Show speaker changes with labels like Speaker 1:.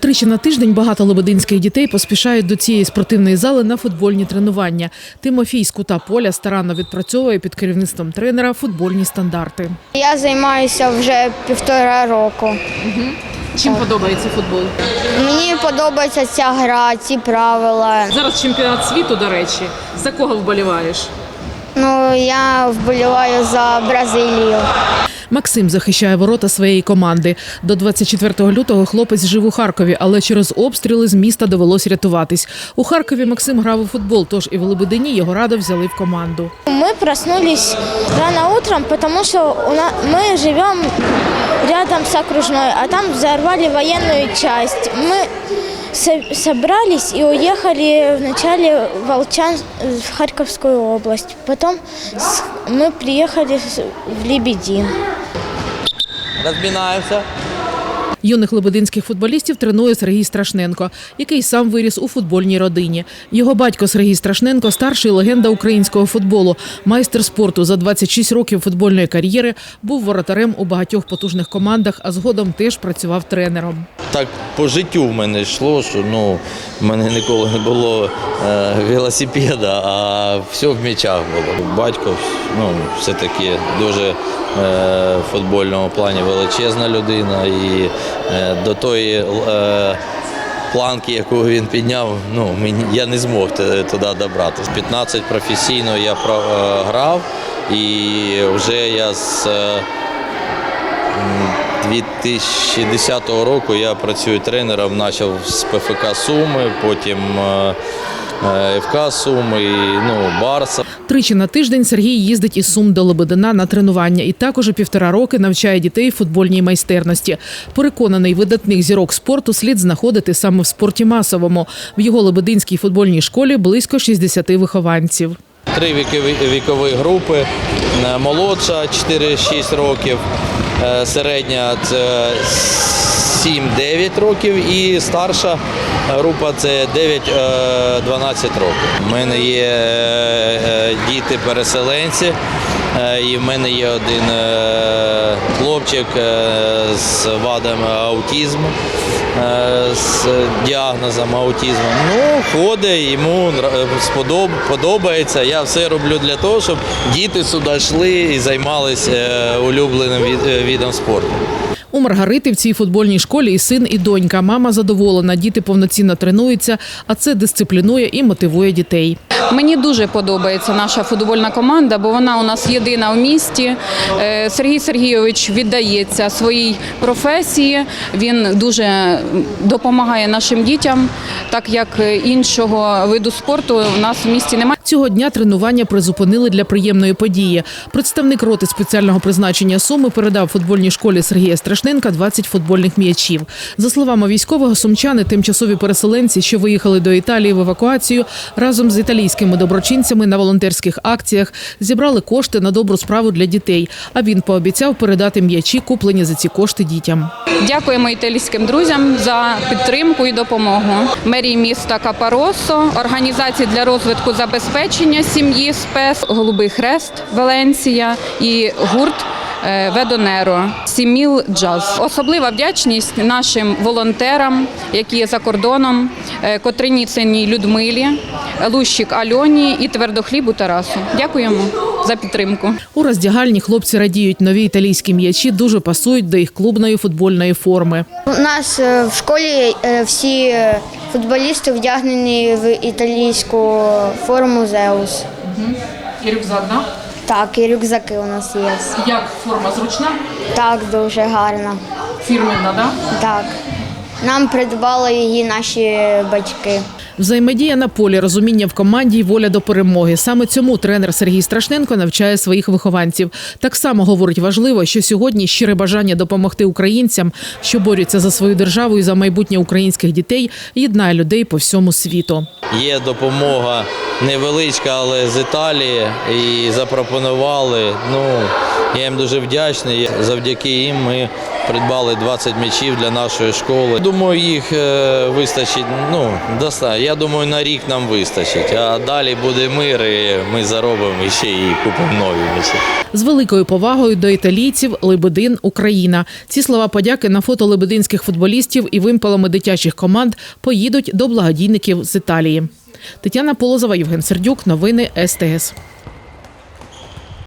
Speaker 1: Тричі на тиждень багато лебединських дітей поспішають до цієї спортивної зали на футбольні тренування. Тимофій з кута поля старанно відпрацьовує під керівництвом тренера футбольні стандарти.
Speaker 2: Я займаюся вже півтора року.
Speaker 1: Чим подобається футбол?
Speaker 2: Мені подобається ця гра, ці правила.
Speaker 1: Зараз чемпіонат світу, до речі. За кого вболіваєш?
Speaker 2: Ну я вболіваю за Бразилію.
Speaker 1: Максим захищає ворота своєї команди. До 24 лютого хлопець жив у Харкові, але через обстріли з міста довелось рятуватись. У Харкові Максим грав у футбол, тож і в Лебедині його радо взяли в команду.
Speaker 3: Мы проснулись рано утром, потому что у нас, мы живем рядом с окружной, а там взорвали военную часть. Мы со- собрались и уехали вначале в Волчан, в Харьковскую область. Потом с- мы приехали с- в Лебедин.
Speaker 4: Розмінаємося.
Speaker 1: Юних лебединських футболістів тренує Сергій Страшненко, який сам виріс у футбольній родині. Його батько Сергій Страшненко старший легенда українського футболу, майстер спорту за 26 років футбольної кар'єри, був воротарем у багатьох потужних командах, а згодом теж працював тренером.
Speaker 4: Так по життю в мене йшло, що ну, в мене ніколи не було е, велосипеда, а все в м'ячах було. Батько ну, все-таки дуже е, в футбольному плані величезна людина. І е, до тої е, планки, яку він підняв, ну, я не змог туди добратися. 15 професійно я е, грав і вже я з. Е, 2010 року я працюю тренером, почав з ПФК Суми, потім е, е, ФК Суми, і, ну, Барса.
Speaker 1: Тричі на тиждень Сергій їздить із Сум до Лебедина на тренування і також у півтора роки навчає дітей футбольній майстерності. Переконаний, видатних зірок спорту слід знаходити саме в спорті масовому. В його лебединській футбольній школі близько 60 вихованців.
Speaker 4: Три вікові, вікові групи. Е, Молодша 4-6 років, середня це 7-9 років і старша група це 9-12 років. У мене є е, діти-переселенці, е, і в мене є один е, хлопчик е, з вадами аутизму, е, з діагнозом аутизму. Ну, ходить, йому подобається. Я все роблю для того, щоб діти сюди йшли і займалися е, улюбленим від- е, видом спорту.
Speaker 1: У Маргарити в цій футбольній школі і син, і донька. Мама задоволена, діти повноцінно тренуються, а це дисциплінує і мотивує дітей.
Speaker 5: Мені дуже подобається наша футбольна команда, бо вона у нас єдина в місті. Е, Сергій Сергійович віддається своїй професії. Він дуже допомагає нашим дітям, так як іншого виду спорту в нас в місті немає.
Speaker 1: Цього дня тренування призупинили для приємної події. Представник роти спеціального призначення Суми передав футбольній школі Сергія Страшненка 20 футбольних м'ячів. За словами військового, сумчани, тимчасові переселенці, що виїхали до Італії в евакуацію, разом з італійськими доброчинцями на волонтерських акціях зібрали кошти на добру справу для дітей. А він пообіцяв передати м'ячі, куплені за ці кошти дітям.
Speaker 5: Дякуємо італійським друзям за підтримку і допомогу. Мерії міста Капаросо, організації для розвитку забезпечення сім'ї СПЕС, Голубий Хрест, Валенсія і гурт. Е, Ведонеро Сіміл Джаз. Особлива вдячність нашим волонтерам, які є за кордоном, е, Котриніциній Людмилі, Лущик Альоні і Твердохлібу Тарасу. Дякуємо за підтримку.
Speaker 1: У роздягальні хлопці радіють, нові італійські м'ячі дуже пасують до їх клубної футбольної форми.
Speaker 2: У нас е, в школі всі футболісти вдягнені в італійську форму Зеус.
Speaker 1: І рюкзак, да?
Speaker 2: Так, і рюкзаки у нас є.
Speaker 1: Як форма зручна?
Speaker 2: Так, дуже гарна.
Speaker 1: Фірменна, да?
Speaker 2: Так. Нам придбали її наші батьки.
Speaker 1: Взаємодія на полі, розуміння в команді і воля до перемоги. Саме цьому тренер Сергій Страшненко навчає своїх вихованців. Так само говорить важливо, що сьогодні щире бажання допомогти українцям, що борються за свою державу і за майбутнє українських дітей, єднає людей по всьому світу.
Speaker 4: Є допомога невеличка, але з Італії і запропонували. Ну, я їм дуже вдячний. Завдяки їм ми придбали 20 м'ячів для нашої школи. Думаю, їх е, вистачить. Ну, доста- я думаю, на рік нам вистачить. А далі буде мир, і ми заробимо і ще і купимо нові м'ячі.
Speaker 1: З великою повагою до італійців Лебедин Україна. Ці слова подяки на фото лебединських футболістів і вимпелами дитячих команд поїдуть до благодійників з Італії. Тетяна Полозова, Євген Сердюк. Новини СТС.